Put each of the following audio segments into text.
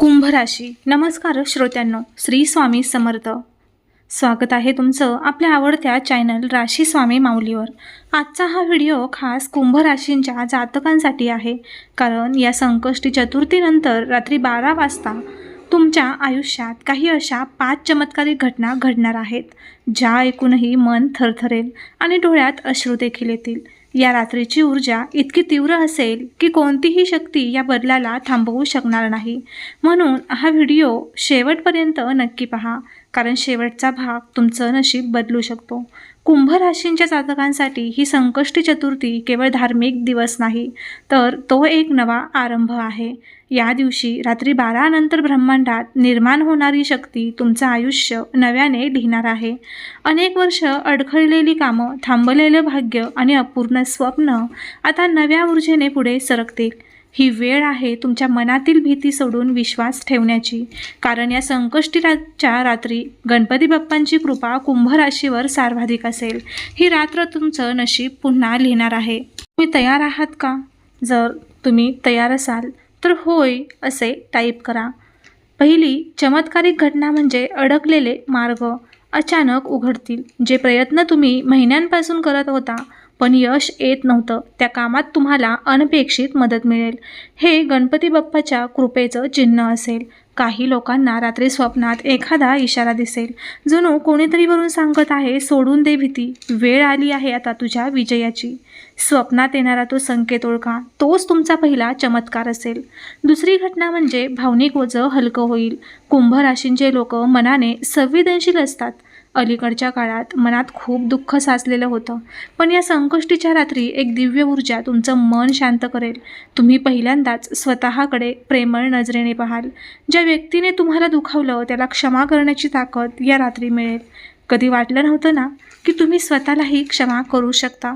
कुंभ राशी नमस्कार श्रोत्यांनो श्री स्वामी समर्थ. स्वागत आहे तुमचं आपल्या आवडत्या चॅनल राशी स्वामी माऊलीवर. आजचा हा व्हिडिओ खास कुंभ राशींच्या जातकांसाठी आहे. कारण या संकष्टी चतुर्थीनंतर रात्री बारा वाजता तुमच्या आयुष्यात काही अशा पाच चमत्कारिक घटना घडणार आहेत ज्या ऐकूनही मन थरथरेल आणि डोळ्यात अश्रू देखील येतील. या रात्रीची ऊर्जा इतकी तीव्र असेल की कोणतीही शक्ती या बदलाला थांबवू शकणार नाही. म्हणून हा व्हिडिओ शेवटपर्यंत नक्की पहा. कारण शेवटचा भाग तुमचं नशीब बदलू शकतो. कुंभ राशींच्या जातकांसाठी ही संकष्टी चतुर्थी केवळ धार्मिक दिवस नाही तर तो एक नवा आरंभ आहे. या दिवशी रात्री बारानंतर ब्रह्मांडात निर्माण होणारी शक्ती तुमचं आयुष्य नव्याने लिहिणार आहे. अनेक वर्ष अडखळलेली कामं थांबलेलं भाग्य आणि अपूर्ण स्वप्न आता नव्या ऊर्जेने पुढे सरकतील. ही वेळ आहे तुमच्या मनातील भीती सोडून विश्वास ठेवण्याची. कारण या संकष्टीच्या रात्री गणपती बाप्पांची कृपा कुंभ राशीवर सर्वाधिक असेल. ही रात्र तुमचं नशीब पुन्हा लिहिणार आहे. तुम्ही तयार आहात का? जर तुम्ही तयार असाल तर होय असे टाईप करा. पहिली चमत्कारिक घटना म्हणजे अडकलेले मार्ग अचानक उघडतील जे प्रयत्न तुम्ही महिन्यांपासून करत होता. पण यश येत नव्हतं. त्या कामात तुम्हाला अनपेक्षित मदत मिळेल. हे गणपती बाप्पाच्या कृपेचं चिन्ह असेल. काही लोकांना रात्री स्वप्नात एखादा इशारा दिसेल. जणू कोणीतरी वरून सांगत आहे सोडून दे भीती. वेळ आली आहे आता तुझ्या विजयाची. स्वप्नात येणारा तो संकेत ओळखा. तोच तुमचा पहिला चमत्कार असेल. दुसरी घटना म्हणजे भावनिक ओझं हलकं होईल. कुंभ राशींचे लोक मनाने संवेदनशील असतात. अलीकडच्या काळात मनात खूप दुःख साचलेलं होतं. पण या संकष्टीच्या रात्री एक दिव्य ऊर्जा तुमचं मन शांत करेल. तुम्ही पहिल्यांदाच स्वतःकडे प्रेमळ नजरेने पाहाल. ज्या व्यक्तीने तुम्हाला दुखावलं त्याला क्षमा करण्याची ताकद या रात्री मिळेल. कधी वाटलं नव्हतं ना की तुम्ही स्वतःलाही क्षमा करू शकता?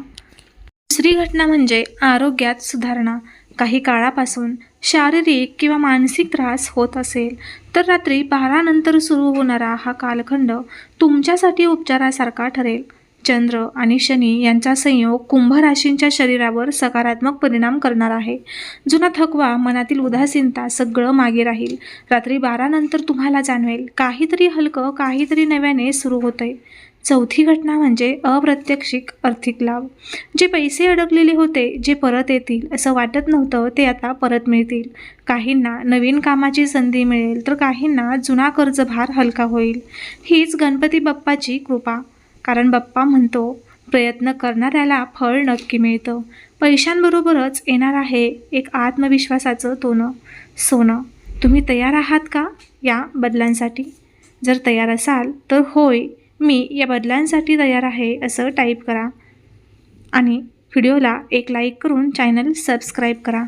दुसरी घटना म्हणजे आरोग्यात सुधारणा. काही काळापासून शारीरिक किंवा मानसिक त्रास होत असेल तर रात्री बारानंतर सुरू होणारा हा कालखंड तुमच्यासाठी उपचारासारखा ठरेल. चंद्र आणि शनी यांचा संयोग कुंभ राशींच्या शरीरावर सकारात्मक परिणाम करणार आहे. जुना थकवा मनातील उदासीनता सगळं मागे राहील. रात्री बारानंतर तुम्हाला जाणवेल काहीतरी हलकं काहीतरी नव्याने सुरू होतंय. चौथी घटना म्हणजे अप्रत्यक्षिक आर्थिक लाभ. जे पैसे अडकलेले होते जे परत येतील असं वाटत नव्हतं ते आता परत मिळतील. काहींना नवीन कामाची संधी मिळेल तर काहींना जुना कर्जभार हलका होईल. हीच गणपती बाप्पाची कृपा. कारण बाप्पा म्हणतो प्रयत्न करणाऱ्याला फळ नक्की मिळतं. पैशांबरोबरच येणार आहे एक आत्मविश्वासाचं तोनं. सोनं तुम्ही तयार आहात का या बदलांसाठी? जर तयार असाल तर होय मी या बदलांसाठी तयार आहे असं टाईप करा. आणि व्हिडिओला एक लाईक करून चॅनल सबस्क्राईब करा.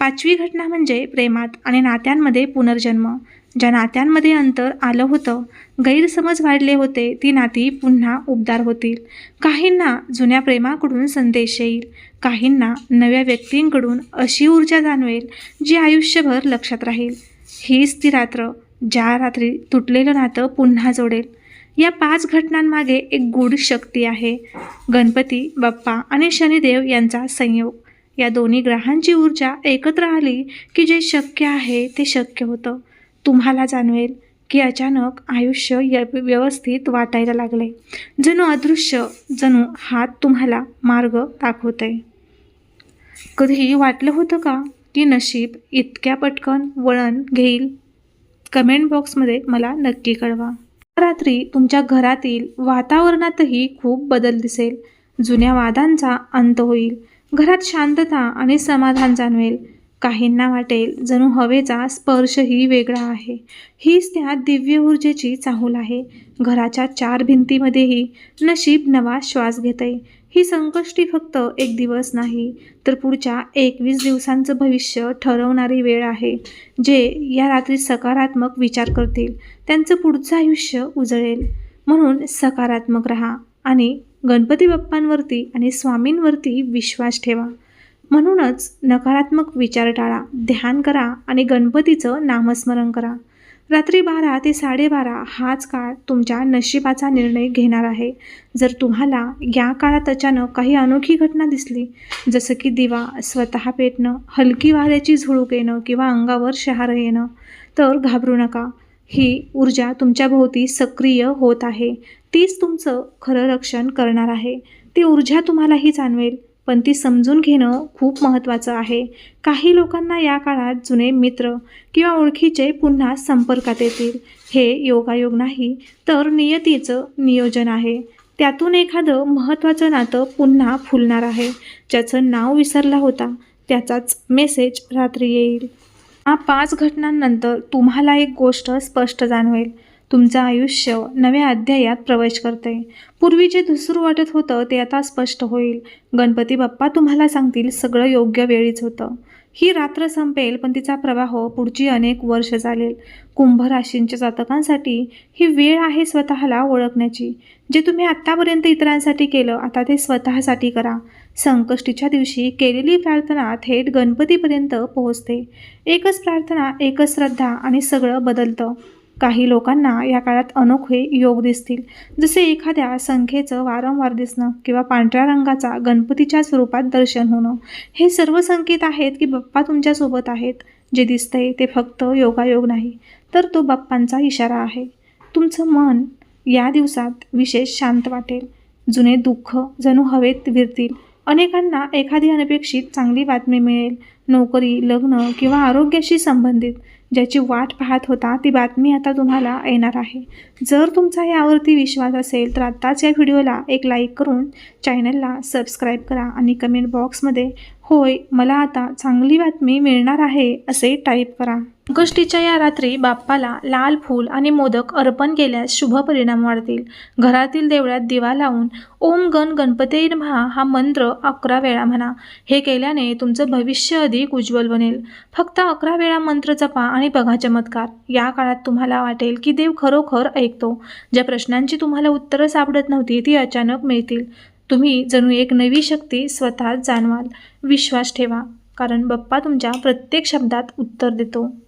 पाचवी घटना म्हणजे प्रेमात आणि नात्यांमध्ये पुनर्जन्म. ज्या नात्यांमध्ये अंतर आलं होतं गैरसमज वाढले होते ती नाती पुन्हा उबदार होतील. काहींना जुन्या प्रेमाकडून संदेश येईल काहींना नव्या व्यक्तींकडून अशी ऊर्जा जाणवेल जी आयुष्यभर लक्षात राहील. हीच ती रात्र ज्या रात्री तुटलेलं नातं पुन्हा जोडेल. या पाच घटनांमागे एक गूढ शक्ती आहे. गणपती बाप्पा आणि शनिदेव यांचा संयोग. या दोन्ही ग्रहांची ऊर्जा एकत्र आली की जे शक्य आहे ते शक्य होतं. तुम्हाला जाणवेल की अचानक आयुष्य य व्यवस्थित वाटायला लागले. जणू अदृश्य जणू हात तुम्हाला मार्ग दाखवत आहे कधीही वाटलं होतं का की नशीब इतक्या पटकन वळण घेईल? कमेंट बॉक्समध्ये मला नक्की कळवा. रात्री तुमच्या घरातील वातावरणातही खूप बदल दिसेल. जुन्या वादांचा अंत होईल. घरात शांतता आणि समाधान जाणवेल. काहींना वाटेल जणू हवेचा स्पर्शही वेगळा आहे. हीच त्या दिव्य ऊर्जेची चाहूल आहे. घराच्या चार भिंतीमध्येही नशीब नवा श्वास घेते ही संकष्टी फक्त एक दिवस नाही तर पुढच्या एकवीस दिवसांचं भविष्य ठरवणारी वेळ आहे जे या रात्री सकारात्मक विचार करतील त्यांचं पुढचं आयुष्य उजळेल. म्हणून सकारात्मक राहा आणि गणपती बाप्पांवरती आणि स्वामींवरती विश्वास ठेवा. म्हणूनच नकारात्मक विचार टाळा ध्यान करा आणि गणपतीचं नामस्मरण करा. रात्री बारा ते साडेबारा हाच काळ तुमच्या नशिबाचा निर्णय घेणार आहे. जर तुम्हाला या काळात अचानक काही अनोखी घटना दिसली जसं की दिवा स्वतः पेटणं हलकी वाऱ्याची झुळूक येणं किंवा अंगावर शहारं येणं तर घाबरू नका. ही ऊर्जा तुमच्या भोवती सक्रिय होत आहे. तीच तुमचं खरं रक्षण करणार आहे. ती ऊर्जा तुम्हालाही जाणवेल. पण ती समजून घेणं खूप महत्त्वाचं आहे. काही लोकांना या काळात जुने मित्र किंवा ओळखीचे पुन्हा संपर्कात येतील. हे योगायोग नाही तर नियतीचं नियोजन आहे. त्यातून एखादं महत्त्वाचं नातं पुन्हा फुलणार आहे. ज्याचं नाव विसरला होता त्याचाच मेसेज रात्री येईल. या पाच घटनांनंतर तुम्हाला एक गोष्ट स्पष्ट जाणवेल. तुमचं आयुष्य नव्या अध्यायात प्रवेश करते. पूर्वी जे धुसरू वाटत होतं ते आता स्पष्ट होईल. गणपती बाप्पा तुम्हाला सांगतील सगळं योग्य वेळीच होतं. ही रात्र संपेल पण तिचा प्रवाह पुढची अनेक वर्ष चालेल. कुंभ राशींच्या जातकांसाठी ही वेळ आहे स्वतःला ओळखण्याची. जे तुम्ही आत्तापर्यंत इतरांसाठी केलं आता ते स्वतःसाठी करा. संकष्टीच्या दिवशी केलेली प्रार्थना थेट गणपतीपर्यंत पोहोचते. एकच प्रार्थना एकच श्रद्धा आणि सगळं बदलतं. काही लोकांना या काळात अनोखे योग दिसतील. जसे एखाद्या संख्येचं वारंवार दिसणं किंवा पांढऱ्या रंगाचा गणपतीच्या स्वरूपात दर्शन होणं हे सर्व संकेत आहेत की बाप्पा तुमच्यासोबत आहेत. जे दिसतंय ते फक्त योगायोग नाही तर तो बाप्पांचा इशारा आहे. तुमचं मन या दिवसात विशेष शांत वाटेल. जुने दुःख जणू हवेत विरतील. अनेकांना एखादी अनपेक्षित चांगली बातमी मिळेल. नोकरी लग्न किंवा आरोग्याशी संबंधित ज्याची वाट पाहत होता ती बातमी आता तुम्हाला येणार आहे. जर तुमचा यावरती विश्वास असेल तर आत्ताच या व्हिडिओला एक लाईक करून चॅनलला सबस्क्राईब करा आणि कमेंट बॉक्समध्ये होय मला आता चांगली बातमी मिळणार आहे असे टाईप करा. गोष्टीच्या या रात्री बाप्पाला लाल फूल आणि मोदक अर्पण केल्यास शुभ परिणाम वाढतील. घरातील देवळात दिवा लावून ओम गण गणपती महा हा मंत्र अकरा वेळा म्हणा. हे केल्याने तुमचं भविष्य अधिक उज्ज्वल बनेल. फक्त अकरा वेळा मंत्र जपा आणि बघा चमत्कार. या काळात तुम्हाला वाटेल की देव खरोखर ऐकतो. ज्या प्रश्नांची तुम्हाला उत्तरं सापडत नव्हती ती अचानक मिळतील. तुम्ही जणू एक नवी शक्ती स्वतः जाणवाल. विश्वास ठेवा कारण बाप्पा तुमच्या प्रत्येक शब्दात उत्तर देतो.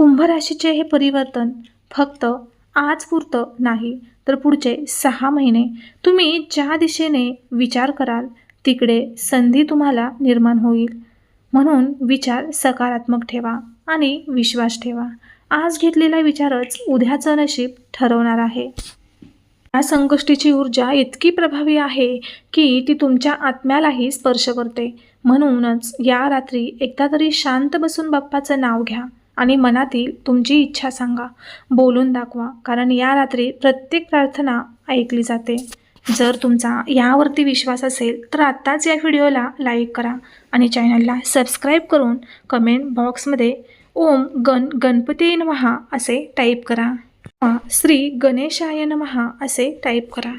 कुंभ राशीचे हे परिवर्तन फक्त आजपुरतं नाही तर पुढचे सहा महिने तुम्ही ज्या दिशेने विचार कराल तिकडे संधी तुम्हाला निर्माण होईल. म्हणून विचार सकारात्मक ठेवा आणि विश्वास ठेवा. आज घेतलेला विचारच उद्याचं नशीब ठरवणार आहे. या संकष्टीची ऊर्जा इतकी प्रभावी आहे की ती तुमच्या आत्म्यालाही स्पर्श करते. म्हणूनच या रात्री एकदा तरी शांत बसून बाप्पाचं नाव घ्या. आणि मनातील तुमची इच्छा सांगा. बोलून दाखवा कारण या रात्री प्रत्येक प्रार्थना ऐकली जाते. जर तुमचा यावरती विश्वास असेल तर आत्ताच या व्हिडिओला लाईक करा आणि चॅनलला सबस्क्राईब करून कमेंट बॉक्समध्ये ओम गण गणपती नमहा असे टाईप करा. श्री गणेशाय नमहा असे टाईप करा.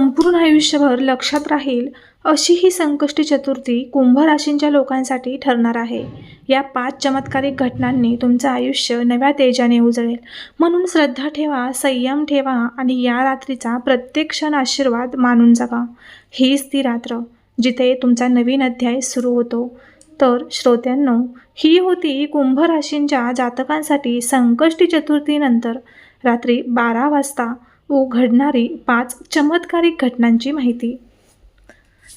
संपूर्ण आयुष्यभर लक्षात राहील अशी ही संकष्टी चतुर्थी कुंभ राशींच्या लोकांसाठी ठरणार आहे. या पाच चमत्कारिक घटनांनी तुमचं आयुष्य नव्या तेजाने उजळेल. म्हणून श्रद्धा ठेवा संयम ठेवा आणि या रात्रीचा प्रत्येक क्षण आशीर्वाद मानून जगा. हीच ती रात्र जिथे तुमचा नवीन अध्याय सुरू होतो. तर श्रोत्यांनो ही होती कुंभ राशींच्या जातकांसाठी संकष्टी चतुर्थीनंतर रात्री बारा वाजता उघडणारी पाच चमत्कारिक घटनांची माहिती.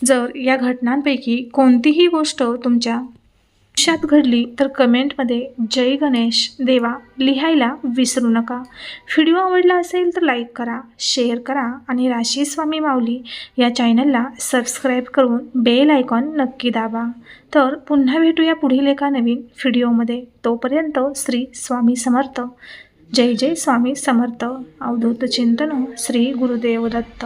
जर या घटनांपैकी कोणतीही गोष्ट तुमच्या आयुष्यात घडली तर कमेंटमध्ये जय गणेश देवा लिहायला विसरू नका. व्हिडिओ आवडला असेल तर लाईक करा शेअर करा आणि राशी स्वामी माऊली या चॅनलला सबस्क्राईब करून बेल आयकॉन नक्की दाबा. तर पुन्हा भेटूया पुढील एका नवीन व्हिडिओमध्ये. तोपर्यंत श्री स्वामी समर्थ. जय जय स्वामी समर्थ. अवधूत चिंतन श्री गुरुदेव दत्त